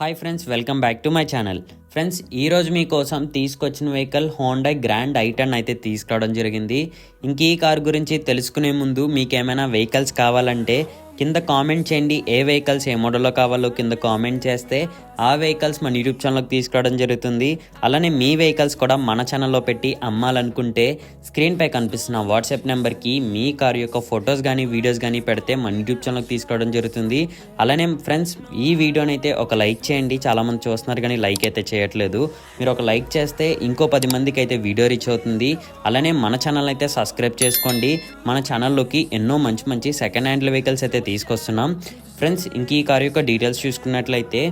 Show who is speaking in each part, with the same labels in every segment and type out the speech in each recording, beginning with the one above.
Speaker 1: Hi friends welcome back to my channel friends ఈరోజు మీకోసం తీసుకొచ్చిన వెహికల్ హోండా గ్రాండ్ ఐటన్ అయితే తీసుకురావడం జరిగింది. ఇంక ఈ కార్ గురించి తెలుసుకునే ముందు మీకు ఏమైనా వెహికల్స్ కావాలంటే కింద కామెంట్ చేయండి. ఏ వెహికల్స్ ఏ మోడల్లో కావాలో కింద కామెంట్ చేస్తే ఆ వెహికల్స్ మన యూట్యూబ్ ఛానల్కి తీసుకురావడం జరుగుతుంది. అలానే మీ వెహికల్స్ కూడా మన ఛానల్లో పెట్టి అమ్మాలనుకుంటే స్క్రీన్పై కనిపిస్తున్న వాట్సాప్ నెంబర్కి మీ కార్ యొక్క ఫొటోస్ కానీ వీడియోస్ కానీ పెడితే మన యూట్యూబ్ ఛానల్కి తీసుకురావడం జరుగుతుంది. అలానే ఫ్రెండ్స్ ఈ వీడియోని అయితే ఒక లైక్ చేయండి. చాలామంది చూస్తున్నారు కానీ లైక్ అయితే చేయట్లేదు. మీరు ఒక లైక్ చేస్తే ఇంకో పది మందికి అయితే వీడియో రీచ్ అవుతుంది. అలానే మన ఛానల్ అయితే సబ్స్క్రైబ్ చేసుకోండి. మన ఛానల్లోకి ఎన్నో మంచి మంచి సెకండ్ హ్యాండ్ వెహికల్స్ అయితే తీసుకొస్తున్నాం. ఫ్రెండ్స్ ఇంక ఈ కార్ యొక్క డీటెయిల్స్ చూసుకున్నట్లయితే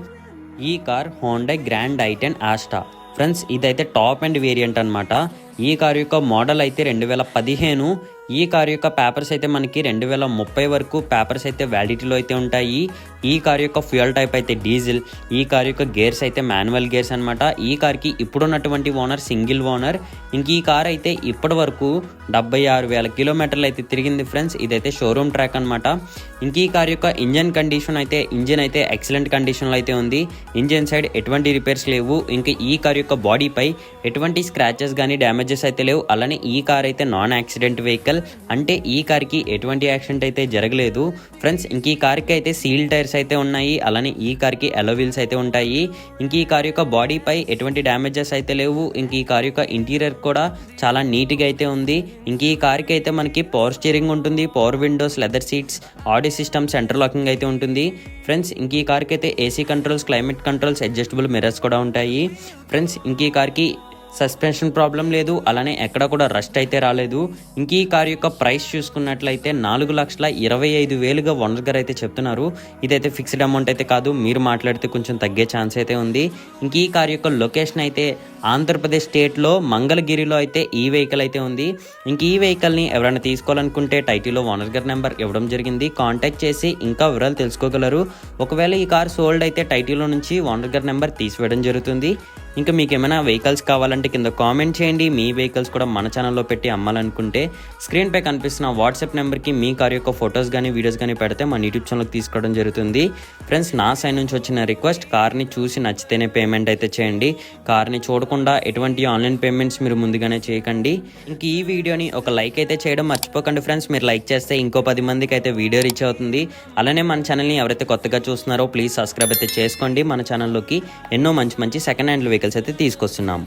Speaker 1: ఈ car Honda Grand i ten Asta friends ఇదైతే టాప్ అండ్ వేరియంట్ అన్నమాట. ఈ కార్ యొక్క మోడల్ అయితే రెండు వేల పదిహేను. ఈ కార్ యొక్క పేపర్స్ అయితే మనకి రెండు వేల ముప్పై వరకు పేపర్స్ అయితే వ్యాలిడిటీలో అయితే ఉంటాయి. ఈ కార్ యొక్క ఫ్యూయల్ టైప్ అయితే డీజిల్ ఈ కార్ యొక్క గేర్స్ అయితే మాన్యువల్ గేర్స్ అనమాట ఈ కార్కి ఇప్పుడున్నటువంటి ఓనర్ సింగిల్ ఓనర్. ఇంక ఈ కార్ అయితే ఇప్పటి వరకు డెబ్బై ఆరు వేల కిలోమీటర్లు అయితే తిరిగింది ఫ్రెండ్స్. ఇదైతే షోరూమ్ ట్రాక్ అనమాట ఇంక ఈ కార్ యొక్క ఇంజన్ కండిషన్ అయితే ఇంజన్ అయితే ఎక్సలెంట్ కండిషన్లో అయితే ఉంది. ఇంజన్ సైడ్ ఎటువంటి రిపేర్స్ లేవు. ఇంకా ఈ కార్ యొక్క బాడీపై ఎటువంటి స్క్రాచెస్ కానీ డ్యామేజ్ డ్యామేజెస్ అయితే లేవు. అలానే ఈ కార్ అయితే నాన్ యాక్సిడెంట్ వెహికల్. అంటే ఈ కార్కి ఎటువంటి యాక్సిడెంట్ అయితే జరగలేదు. ఫ్రెండ్స్ ఇంక ఈ కార్కి అయితే సీల్ టైర్స్ అయితే ఉన్నాయి. అలానే ఈ కార్కి అలో వీల్స్ అయితే ఉంటాయి. ఇంక ఈ కార్ యొక్క బాడీపై ఎటువంటి డ్యామేజెస్ అయితే లేవు. ఇంక ఈ కార్ యొక్క ఇంటీరియర్ కూడా చాలా నీట్గా అయితే ఉంది. ఇంక ఈ కార్కి అయితే మనకి పవర్ స్టీరింగ్ ఉంటుంది. Power windows leather seats audio system centre locking అయితే ఉంటుంది. ఫ్రెండ్స్ ఇంక ఈ కార్కి అయితే AC controls climate controls adjustable mirrors కూడా ఉంటాయి. ఫ్రెండ్స్ ఇంక ఈ కార్కి సస్పెన్షన్ ప్రాబ్లం లేదు అలానే ఎక్కడ కూడా రస్ట్ అయితే రాలేదు. ఇంక ఈ కార్ యొక్క ప్రైస్ చూసుకున్నట్లయితే నాలుగు లక్షల ఇరవై ఐదు వేలుగా ఓనర్ గారు అయితే చెప్తున్నారు. ఇదైతే ఫిక్స్డ్ అమౌంట్ అయితే కాదు మీరు మాట్లాడితే కొంచెం తగ్గే ఛాన్స్ అయితే ఉంది. ఇంక ఈ కార్ యొక్క లొకేషన్ అయితే ఆంధ్రప్రదేశ్ స్టేట్లో మంగళగిరిలో అయితే ఈ వెహికల్ అయితే ఉంది. ఇంక ఈ వెహికల్ని ఎవరైనా తీసుకోవాలనుకుంటే టైటిల్లో ఓనర్ గారి నెంబర్ ఇవ్వడం జరిగింది. కాంటాక్ట్ చేసి ఇంకా వివరాలు తెలుసుకోగలరు. ఒకవేళ ఈ కార్ సోల్డ్ అయితే టైటిల్లో నుంచి ఓనర్ గారి నెంబర్ తీసివేయడం జరుగుతుంది. ఇంకా మీకు ఏమైనా వెహికల్స్ కావాలంటే కింద కామెంట్ చేయండి. మీ వెహికల్స్ కూడా మన ఛానల్లో పెట్టి అమ్మాలనుకుంటే స్క్రీన్పై కనిపిస్తున్న వాట్సాప్ నెంబర్కి మీ కార్ యొక్క ఫొటోస్ కానీ వీడియోస్ కానీ పెడితే మన యూట్యూబ్ ఛానల్కి తీసుకోవడం జరుగుతుంది. ఫ్రెండ్స్ నా సైడ్ నుంచి వచ్చిన రిక్వెస్ట్ కార్ని చూసి నచ్చితేనే పేమెంట్ అయితే చేయండి. కార్ని చూడకుండా ఎటువంటి ఆన్లైన్ పేమెంట్స్ మీరు ముందుగానే చేయకండి. ఇంక ఈ వీడియోని ఒక లైక్ అయితే చేయడం మర్చిపోకండి ఫ్రెండ్స్ మీరు లైక్ చేస్తే ఇంకో పది మందికి అయితే వీడియో రీచ్ అవుతుంది. అలానే మన ఛానల్ని ఎవరైతే కొత్తగా చూస్తున్నారో ప్లీజ్ సబ్స్క్రైబ్ అయితే చేసుకోండి. మన ఛానల్లోకి ఎన్నో మంచి మంచి సెకండ్ హ్యాండ్ వెహికల్స్ అయితే తీసుకొస్తున్నాం.